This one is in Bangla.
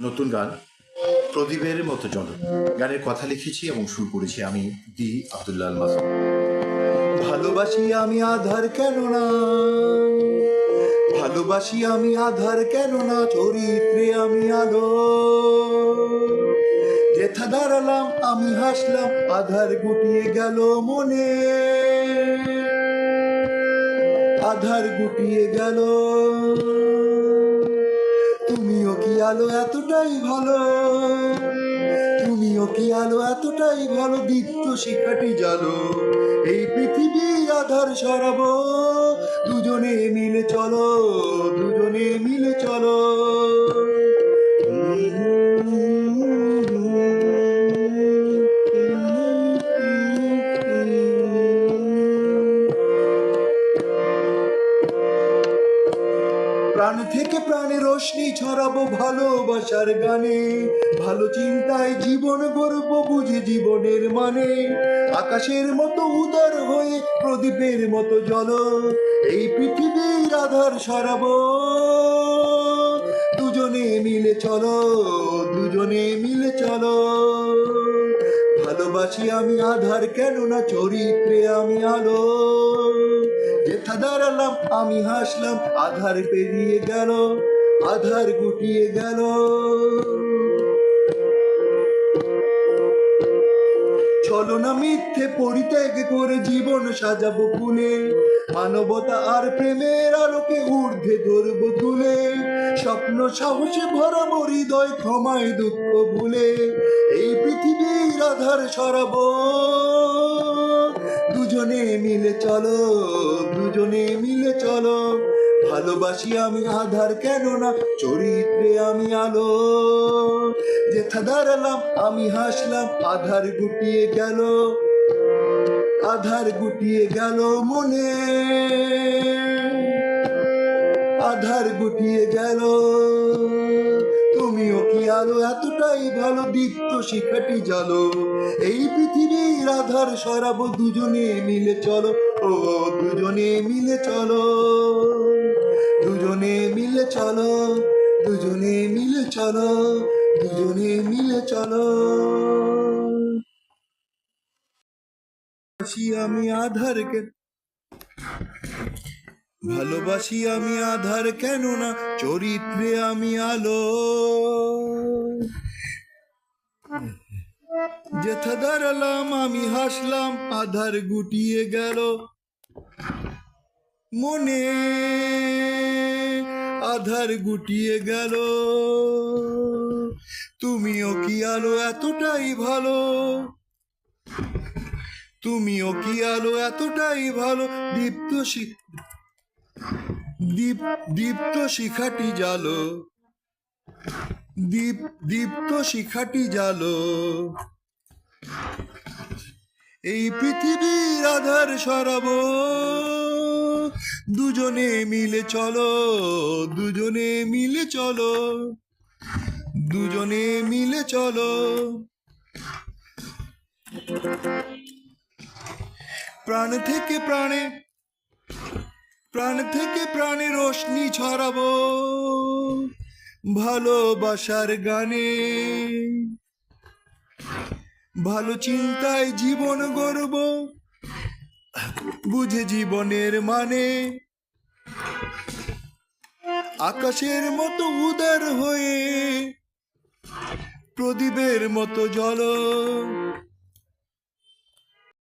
নতুন গান, প্রদীপের মতো জন। গানের কথা লিখেছি এবং সুর করেছি আমি দি আব্দুল্লাহ মাসুদ ভালোবাসি আমি আধার কেন না? ভালোবাসি আমি আধার কেন না? চরিত্রে আমি আলো যেথা দাঁড়ালাম, আমি হাসলাম, আধার গুটিয়ে গেল মনে। আধার গুটিয়ে গেল আলো এতটাই ভালো? তুমিও কি আলো এতটাই ভালো? দীপ্ত শিক্ষাটি জানো। এই পৃথিবী আধার সরাবো। দুজনে মিলে চলো, দুজনে মিলে চলো। প্রাণ থেকে প্রাণে রশ্মি ছড়াবো ভালোবাসার গানে। ভালো চিন্তায় জীবন গর্ব বুঝে জীবনের মানে। আকাশের মতো উদার হয়ে প্রদীপের মতো জল। এই পৃথিবীর আধার সরাবো। দুজনে মিলে চলো, দুজনে মিলে চলো। ভালোবাসি আমি আধার কেন না চরিত্রে আমি আলো। যেথা দাঁড়ালাম আমি হাসলাম, আধার পেরিয়ে গেল, আধার গুটিয়ে গেল। ছলনা মিথ্যে পরিত্যাগ করে জীবন সাজাবো ফুলে মানবতা আর প্রেমের আলোকে ঊর্ধ্বে ধরবো তুলে, স্বপ্ন সাহসে ভরাবো, হৃদয় ক্ষমায় দুঃখ ভুলে, এই পৃথিবীর আধার সরাবো। দুজনে মিলে চলো, দুজনে মিলে চলো। ভালোবাসি আমি আধার কেন না চরিত্রে আমি আলো। যেথা দাঁড়ালাম, আমি হাসলাম, আধার গুটিয়ে গেল। আধার গুটিয়ে গেল মনে। আধার গুটিয়ে গেল আলো এতটাই ভালো দীপ্ত শিখাটি জালো এই পৃথিবীর আধার সরাবো দুজনে মিলে চলো। ও, দুজনে মিলে চলো। দুজনে মিলে চলো। দুজনে মিলে চলো। দুজনে মিলে চলো। আমি আধার কেন ভালোবাসি আমি আধার কেন না চরিত্রে আমি আলো। যেথা দাঁড়ালাম, আমি হাসলাম, আধার গুটিয়ে গেল। মনে আধার গুটিয়ে গেল। তুমিও কি আলো এতটাই ভালো? তুমিও কি আলো এতটাই ভালো? দীপ্ত দীপ দীপ্ত শিখাটি জালো। দীপ, দীপ্ত শিখাটি জালো। এই পৃথিবীর আধার সরাবো। দুজনে মিলে চলো, দুজনে মিলে চলো, দুজনে মিলে চলো। প্রাণ থেকে প্রাণে, প্রাণ থেকে প্রাণে রোশনি ছড়াবো। ভালোবাসার গানে। ভালো চিন্তায় জীবন গর্ব বুঝে জীবনের মানে। আকাশের মতো উদার হয়ে, প্রদীপের মতো জল।